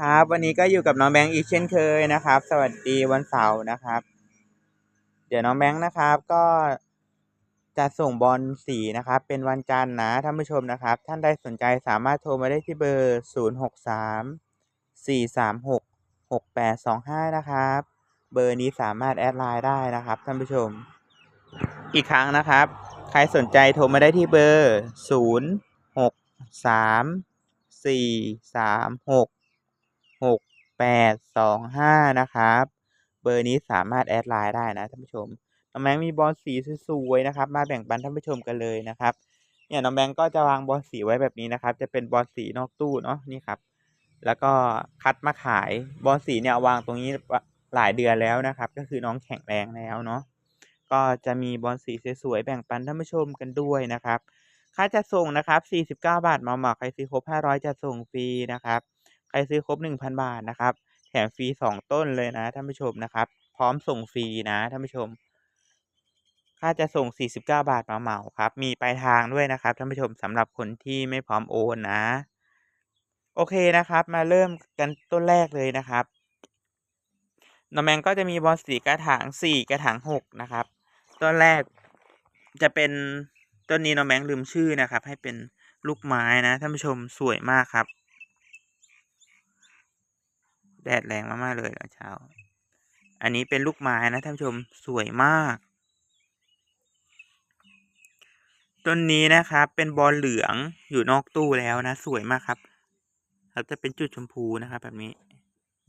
ครับ วันนี้ก็อยู่กับน้องแบงค์อีกเช่นเคยนะครับ สวัสดีวันเสาร์นะครับ เดี๋ยวน้องแบงค์นะครับ ก็จะส่งบอลสีนะครับ เป็นวันจันทร์นะท่านผู้ชมนะครับ ท่านใดสนใจสามารถโทรมาได้ที่เบอร์ 0 6 3 4 3 6 6 8 2 5 นะครับ เบอร์นี้สามารถแอดไลน์ได้นะครับท่านผู้ชม อีกครั้งนะครับ ใครสนใจโทรมาได้ที่เบอร์ 0 6 3 4 3 6 หกแปดสองห้านะครับ เบอร์นี้สามารถแอดไลน์ได้นะท่านผู้ชมน้องแบงค์มีบอลสีสวยๆนะครับ มาแบ่งปันท่านผู้ชมกันเลยนะครับ เนี่ยน้องแบงค์ก็จะวางบอลสีไว้แบบนี้นะครับ จะเป็นบอลสีนอกตู้เนาะนี่ครับ แล้วก็คัดมาขายบอลสีเนี่ยวางตรงนี้หลายเดือนแล้วนะครับ ก็คือน้องแข็งแรงแล้วเนาะก็จะมีบอลสีสวยๆแบ่งปันท่านผู้ชมกันด้วยนะครับ ค่าจะส่งนะครับ49 บาทเหมาเหมาใครซื้อครบ500จะส่งฟรีนะครับ ใครซื้อครบ 1,000 บาทนะครับ แถมฟรี 2 ต้นเลยนะท่านผู้ชมนะครับ พร้อมส่งฟรีนะท่านผู้ชม ค่าจะส่ง 49 บาทมาเหมาครับ มีปลายทางด้วยนะครับท่านผู้ชมสำหรับคนที่ไม่พร้อมโอนนะ โอเคนะครับ มาเริ่มกันต้นแรกเลยนะครับนอแมงก็จะมีบอลสีกระถางสี่กระถางหกนะครับต้นแรกจะเป็นต้นนี้นอแมงลืมชื่อนะครับ ให้เป็นลูกไม้นะท่านผู้ชมสวยมากครับ แดดแรงมากๆเลยตอนเช้า อันนี้เป็นลูกไม้นะท่านผู้ชมสวยมาก ต้นนี้นะครับ เป็นบอลเหลืองอยู่นอกตู้แล้วนะ สวยมากครับครับจะเป็นจุดชมพูนะครับ แบบนี้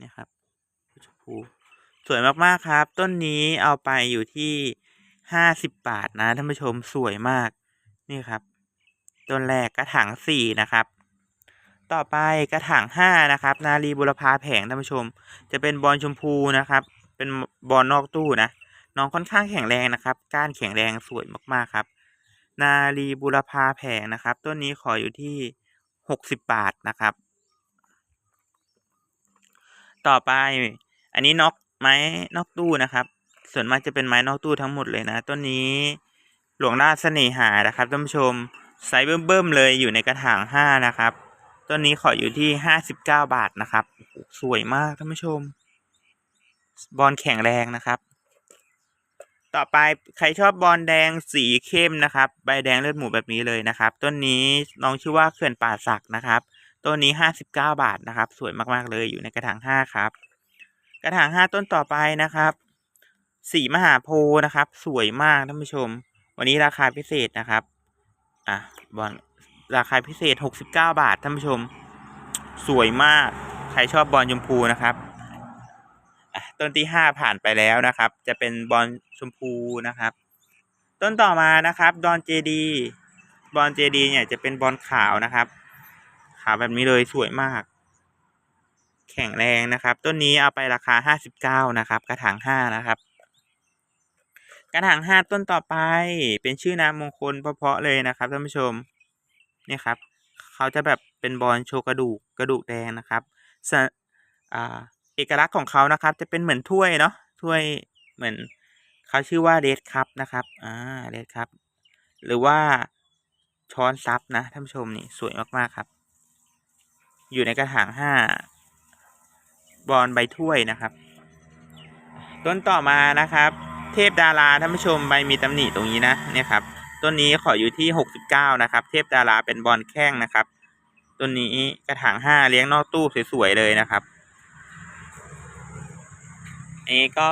นี่ยครับจุดชมพู สวยมากๆครับ ต้นนี้เอาไปอยู่ที่ห้าสิบบาทนะท่านผู้ชมสวยมากนี่ครับ ต้นแรกกระถางสี่นะครับ ต่อไปกระถางห้านะครับ นาลีบุรพาแผงท่านผู้ชม จะเป็นบอลชมพูนะครับ เป็นบอลนอกตู้นะน้องค่อนข้างแข็งแรงนะครับ ก้านแข็งแรงสวยมากๆครับ นาลีบุรพาแผงนะครับ ต้นนี้ขออยู่ที่หกสิบบาทนะครับ ต่อไป อันนี้นอกไม้นอกตู้นะครับ ส่วนมากจะเป็นไม้นอกตู้ทั้งหมดเลยนะ ต้นนี้หลวงราชเสน่หานะครับท่านผู้ชมไซส์เบิ่มๆเลยอยู่ในกระถางห้านะครับ ต้นนี้ขออยู่ที่ห้าสิบเก้าบาทนะครับ สวยมากท่านผู้ชม บอลแข็งแรงนะครับ ต่อไปใครชอบบอลแดงสีเข้มนะครับ ใบแดงเลือดหมูแบบนี้เลยนะครับ ต้นนี้น้องชื่อว่าเขื่อนป่าสักนะครับต้นนี้ห้าสิบเก้าบาทนะครับ สวยมากๆเลยอยู่ในกระถางห้าครับ กระถางห้าต้นต่อไปนะครับสีมหาโพธิ์นะครับ สวยมากท่านผู้ชม วันนี้ราคาพิเศษนะครับ อะบอล ราคาพิเศษหกสิบเก้าบาทท่านผู้ชม สวยมาก ใครชอบบอลชมพูนะครับต้นที่ห้าผ่านไปแล้วนะครับ จะเป็นบอลชมพูนะครับ ต้นต่อมานะครับดอนเจดีบอลเจดีเนี่ยจะเป็นบอลขาวนะครับ ขาวแบบนี้เลยสวยมาก แข็งแรงนะครับ ต้นนี้เอาไปราคาห้าสิบเก้านะครับ กระถางห้านะครับ กระถางห้าต้นต่อไปเป็นชื่อนามมงคลเพาะๆเลยนะครับท่านผู้ชม เนี่ยครับเขาจะแบบเป็นบอลโชว์กระดูกกระดูกแดงนะครับสอ่าเอกลักษณ์ของเขานะครับ จะเป็นเหมือนถ้วยเนาะถ้วยเหมือนเขาชื่อว่าเดดคัพนะครับอ่าเดดคัพหรือว่าช้อนซับนะท่านผู้ชมนี่สวยมากๆครับ อยู่ในกระถางห้าบอลใบถ้วยนะครับ ต้นต่อมานะครับ เทพดาราท่านผู้ชมใบมีตำหนิตรงนี้นะเนี่ยครับ ต้นนี้ขออยู่ที่หกสิบเก้านะครับ เทพดาราเป็นบอลแข้งนะครับ ต้นนี้กระถางห้าเลี้ยงนอกตู้สวยๆเลยนะครับอันนี้ก็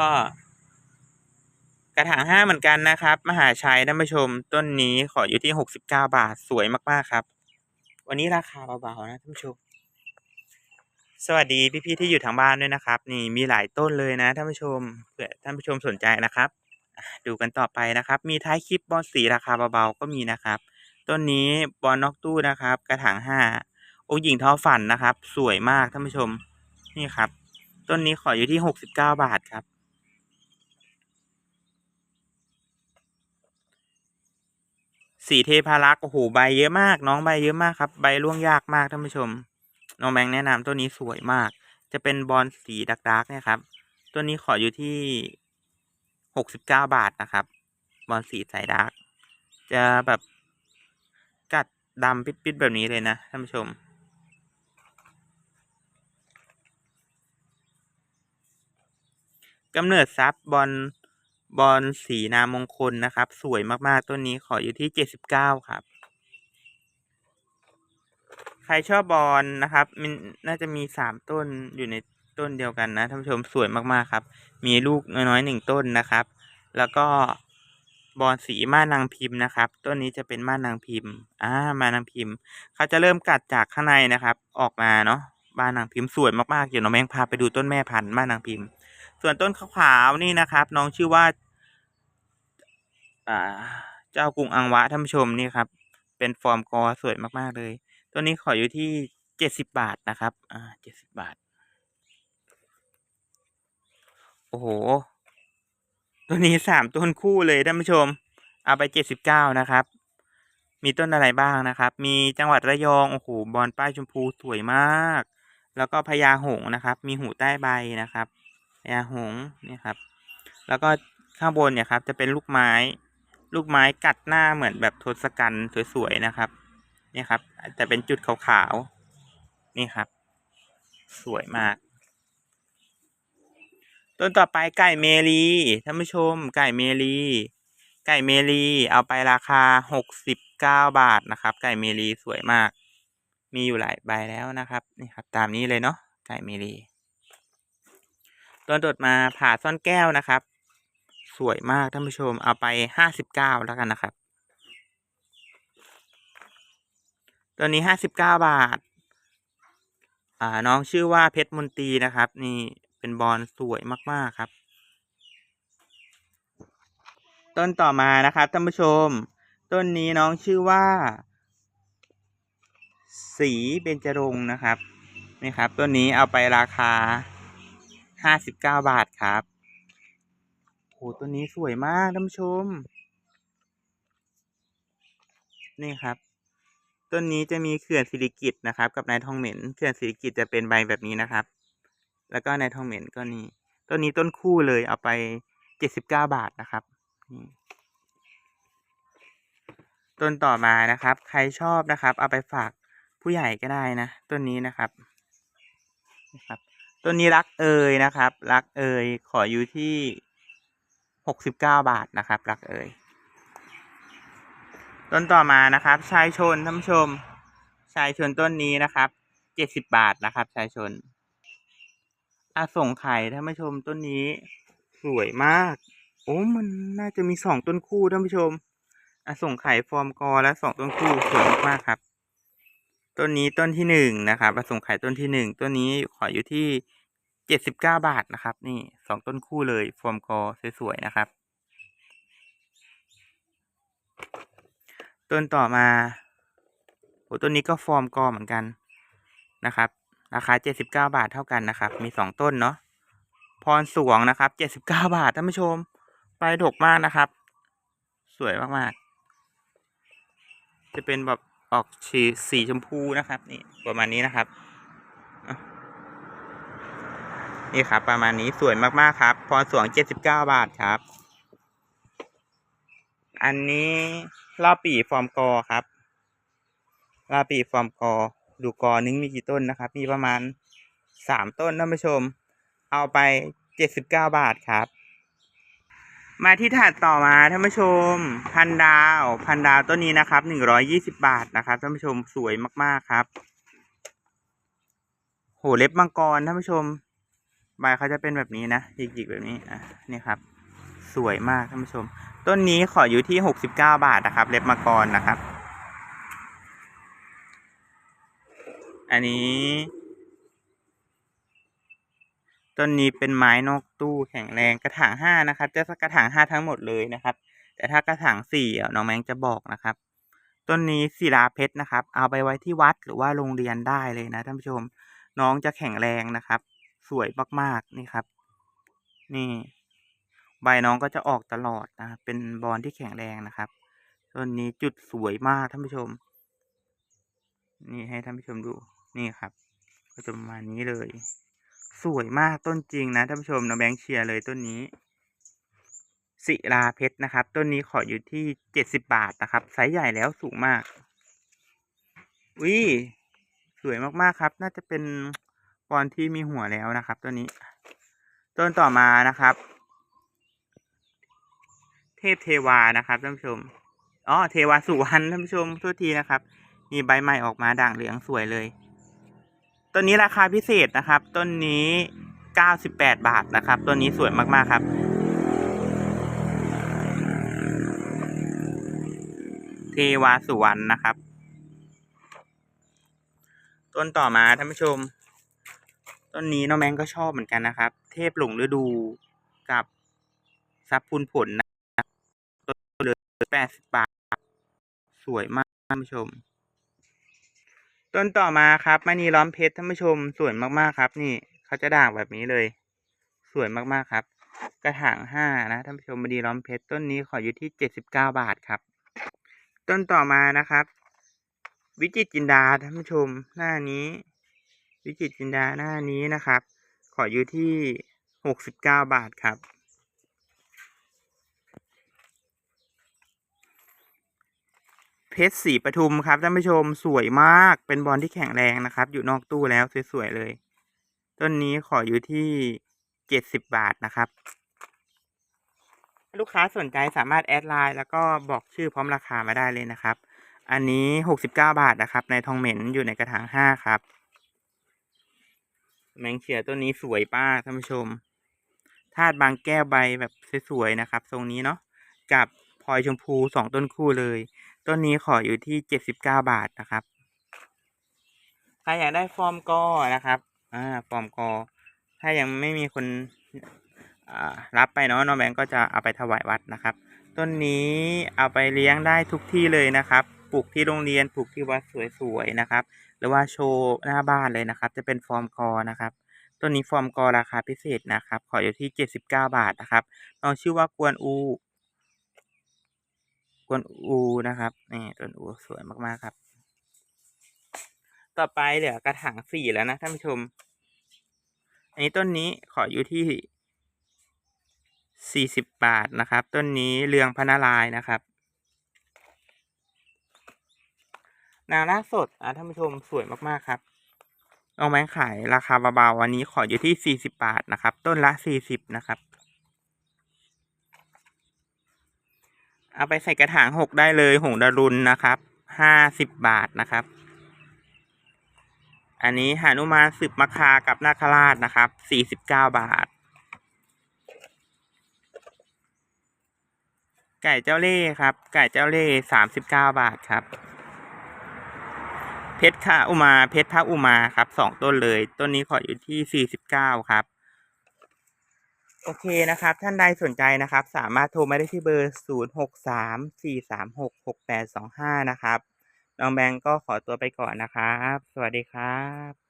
กระถางห้าเหมือนกันนะครับ มหาชัยท่านผู้ชม ต้นนี้ขออยู่ที่หกสิบาทสวยมากๆครับ วันนี้ราคาเบาๆนะท่านผู้ชม สวัสดีพี่ๆที่อยู่ทางบ้านด้วยนะครับ นี่มีหลายต้นเลยนะท่านผู้ชมเผื่อท่านผู้ชมสนใจนะครับ ดูกันต่อไปนะครับ มีท้ายคลิปบอลสีราคาเบาๆก็มีนะครับ ต้นนี้บอลนอกตู้นะครับ กระถางห้าองหญิงท้อฝันนะครับ สวยมากท่านผู้ชมนี่ครับ ต้นนี้ขออยู่ที่หกสิบเก้าบาทครับ สีเทพารักษ์โอ้โหใบเยอะมาก น้องใบเยอะมากครับ ใบร่วงยากมากท่านผู้ชม น้องแบงค์แนะนำต้นนี้สวยมาก จะเป็นบอลสีดักดักๆเนี่ยครับต้นนี้ขออยู่ที่ หกสิบเก้าบาทนะครับ บอลสีสายดาร์กจะแบบกัดดำปิดๆแบบนี้เลยนะท่านผู้ชม กำเนิดซับบอลบอลสีนามงคลนะครับ สวยมากๆ ต้นนี้ขออยู่ที่เจ็ดสิบเก้าครับ ใครชอบบอลนะครับมันน่าจะมีสามต้นอยู่ใน ต้นเดียวกันนะท่านผู้ชมสวยมากๆครับ มีลูกน้อยๆหนึ่งต้นนะครับ แล้วก็บอลสีม่านางพิมพ์นะครับ ต้นนี้จะเป็นม่านางพิมพ์อ่าม่านางพิมพ์ เขาจะเริ่มกัดจากข้างในนะครับ ออกมาเนาะม่านางพิมพ์สวยมากๆเดี๋ยวน้องแมงพาไปดูต้นแม่พันธุ์ม่านางพิมพ์ ส่วนต้นขาวๆนี่นะครับ น้องชื่อว่าอ่า เจ้ากรุงอังวะท่านผู้ชมนี่ครับ เป็นฟอร์มกอสวยมากๆเลยตัวนี้ขออยู่ที่เจ็ดสิบบาทนะครับ อ่าเจ็ดสิบบาท โอ้โห ตัวนี้สามต้นคู่เลยท่านผู้ชม เอาไปเจ็ดสิบเก้านะครับ มีต้นอะไรบ้างนะครับ มีจังหวัดระยอง โอ้โห บอลป้ายชมพูสวยมาก แล้วก็พญาหงนะครับ มีหูใต้ใบนะครับพญาหงเนี่ยครับ แล้วก็ข้างบนเนี่ยครับ จะเป็นลูกไม้ ลูกไม้กัดหน้าเหมือนแบบทศกัณฐ์สวยๆนะครับ เนี่ยครับ แต่เป็นจุดขาวๆ นี่ครับ สวยมาก ต้นต่อไปไก่เมลีท่านผู้ชม ไก่เมลี ไก่เมลี เอาไปราคาหกสิบเก้าบาทนะครับ ไก่เมลีสวยมาก มีอยู่หลายใบแล้วนะครับนี่ครับ ตามนี้เลยเนาะไก่เมลีต้นตดมาผ่าซ่อนแก้วนะครับ สวยมากท่านผู้ชม เอาไปห้าสิบเก้าแล้วกันนะครับตัวนี้ห้าสิบเก้าบาท อ่าน้องชื่อว่าเพชรมนตรีนะครับ นี่ เป็นบอลสวยมากๆครับ ต้นต่อมานะครับท่านผู้ชม ต้นนี้น้องชื่อว่า สีเบญจรงค์นะครับนี่ครับต้นนี้เอาไปราคาห้าสิบเก้าบาทครับโหต้นนี้สวยมากท่านผู้ชม นี่ครับต้นนี้จะมีเขื่อนสิริกิตนะครับ กับนายทองเหม็นเขื่อนสิริกิตจะเป็นใบแบบนี้นะครับ แล้วก็ในทองเหม็นก็นี่ต้นนี้ต้นคู่เลยเอาไปเจ็ดสิบเก้าบาทนะครับต้นต่อมานะครับ ใครชอบนะครับ เอาไปฝากผู้ใหญ่ก็ได้นะต้นนี้นะครับนะครับต้นนี้รักเอยนะครับ รักเอยขออยู่ที่หกสิบเก้าบาทนะครับ รักเอยต้นต่อมานะครับ ชายชนท่านผู้ชม ชายชนต้นนี้นะครับเจ็ดสิบบาทนะครับ ชายชน อาส่งไข่ท่านผู้ชมต้นนี้ สวยมาก โอ้มันน่าจะมีสองต้นคู่ท่านผู้ชมอาส่งไข่ฟอร์มกอและสองต้นคู่สวยมากครับต้นนี้ต้นที่หนึ่งนะครับอาส่งไข่ต้นที่หนึ่งต้นนี้ขออยู่ที่เจ็ดสิบเก้าบาทนะครับ นี่สองต้นคู่เลยฟอร์มกอสวยๆนะครับ ต้นต่อมาโอ้ต้นนี้ก็ฟอร์มกอเหมือนกันนะครับ ราคาเจ็ดสิบเก้าบาทเท่ากันนะครับ มีสองต้นเนาะพรสวงนะครับเจ็ดสิบเก้าบาทท่านผู้ชมไปดกมากนะครับ สวยมากๆ จะเป็นแบบออกสีสีชมพูนะครับ นี่ประมาณนี้นะครับ นี่ครับ ประมาณนี้สวยมากๆครับ พรสวงเจ็ดสิบเก้าบาทครับ อันนี้ลาปีฟอร์มกอครับลาปีฟอร์มกอ ดูกอนึงมีกี่ต้นนะครับ มีประมาณสามต้นท่านผู้ชม เอาไปเจ็ดสิบเก้าบาทครับ มาที่ถาดต่อมาท่านผู้ชม พันดาว พันดาวต้นนี้นะครับหนึ่งร้อยยี่สิบาทนะครับท่านผู้ชมสวยมากๆครับ โหเล็บมังกรท่านผู้ชมใบเขาจะเป็นแบบนี้นะหยิกๆแบบนี้อะนี่ครับ สวยมากท่านผู้ชม ต้นนี้ขออยู่ที่หกสิบเก้าบาทนะครับ เล็บมังกรนะครับ อันนี้ ต้นนี้เป็นไม้นอกตู้แข็งแรงกระถางห้านะครับ จะกระถางห้าทั้งหมดเลยนะครับ แต่ถ้ากระถางสี่น้องแมงจะบอกนะครับ ต้นนี้ศิลาเพชรนะครับ เอาไปไว้ที่วัดหรือว่าโรงเรียนได้เลยนะท่านผู้ชม น้องจะแข็งแรงนะครับ สวยมากๆนี่ครับ นี่ใบน้องก็จะออกตลอดนะ เป็นบอลที่แข็งแรงนะครับ ต้นนี้จุดสวยมากท่านผู้ชม นี่ให้ท่านผู้ชมดู นี่ครับ ก็จะประมาณนี้เลย สวยมากต้นจริงนะท่านผู้ชมน้องแบงค์เชียร์เลยต้นนี้ศิลาเพชรนะครับ ต้นนี้ขออยู่ที่เจ็ดสิบบาทนะครับไซส์ใหญ่แล้วสูงมากวิสวยมากๆครับ น่าจะเป็นบอลที่มีหัวแล้วนะครับตัวนี้ ต้นต่อมานะครับ เทพเทวานะครับท่านผู้ชมอ๋อเทวาสุวรรณท่านผู้ชมโทษทีนะครับ มีใบใหม่ออกมาด่างเหลืองสวยเลย ต้นนี้ราคาพิเศษนะครับ ต้นนี้ 98 บาทนะครับ ต้นนี้สวยมากๆครับ เทวาสุวรรณนะครับ ต้นต่อมาท่านผู้ชม ต้นนี้น้องแมงก็ชอบเหมือนกันนะครับ เทพหลงฤดูกับซับพูนผลนะต้นเลยแปดสิบบาท สวยมากท่านผู้ชม ต้นต่อมาครับมณีล้อมเพชรท่านผู้ชมสวยมากๆครับ นี่เขาจะด่างแบบนี้เลย สวยมากๆครับ กระถางห้านะท่านผู้ชมมณีล้อมเพชรต้นนี้ขออยู่ที่เจ็ดสิบเก้าบาทครับ ต้นต่อมานะครับ วิจิตจินดาท่านผู้ชมหน้านี้ วิจิตจินดาหน้านี้นะครับ ขออยู่ที่หกสิบเก้าบาทครับ เพชรสีปทุมครับท่านผู้ชมสวยมากเป็นบอลที่แข็งแรงนะครับ อยู่นอกตู้แล้วสวยๆเลย ต้นนี้ขออยู่ที่เจ็ดสิบบาทนะครับ ลูกค้าสนใจสามารถแอดไลน์แล้วก็บอกชื่อพร้อมราคามาได้เลยนะครับ อันนี้หกสิบเก้าบาทนะครับ ในทองเหม็นอยู่ในกระถางห้าครับ แมงเขียต้นนี้สวยป้าท่านผู้ชมธาตุบางแก้วใบแบบสวยๆนะครับ ทรงนี้เนาะกับ อยชมพูสองต้นคู่เลย ต้นนี้ขออยู่ที่เจ็ดสิบเก้าบาทนะครับ ใครอยากได้ฟอร์มกอนะครับอ่าฟอร์มกอ ถ้ายังไม่มีคนรับไปเนาะน้องแบงก์ก็จะเอาไปถวายวัดนะครับ ต้นนี้เอาไปเลี้ยงได้ทุกที่เลยนะครับ ปลูกที่โรงเรียนปลูกที่วัดสวยๆนะครับ หรือว่าโชว์หน้าบ้านเลยนะครับ จะเป็นฟอร์มกอนะครับต้นนี้ฟอร์มกอราคาพิเศษนะครับ ขออยู่ที่เจ็ดสิบเก้าบาทนะครับน้องชื่อว่ากวนอู กวนอูนะครับนี่ต้นอูสวยมากๆครับ ต่อไปเหลือกระถางสี่แล้วนะท่านผู้ชม อันนี้ต้นนี้ขออยู่ที่สี่สิบบาทนะครับ ต้นนี้เรืองพนารายนะครับนางนาสดอะท่านผู้ชมสวยมากๆครับเอาแมงขายราคาเบาๆวันนี้ขออยู่ที่สี่สิบบาทนะครับ ต้นละสี่สิบนะครับ เอาไปใส่กระถางหกได้เลยหงดารุณนะครับห้าสิบบาทนะครับ อันนี้หานุมานสืบมคากับนาคราชนะครับสี่สิบเก้าบาท ไก่เจ้าเล่ห์ครับ ไก่เจ้าเล่ห์สามสิบเก้าบาทครับ เพชรค่ะอุมา เพชรพระอุมาครับสองต้นเลย ต้นนี้ขออยู่ที่สี่สิบเก้าครับ โอเคนะครับ ท่านใดสนใจนะครับ สามารถโทรมาได้ที่เบอร์ 0634366825 นะครับ น้องแบงก์ก็ขอตัวไปก่อนนะครับ สวัสดีครับ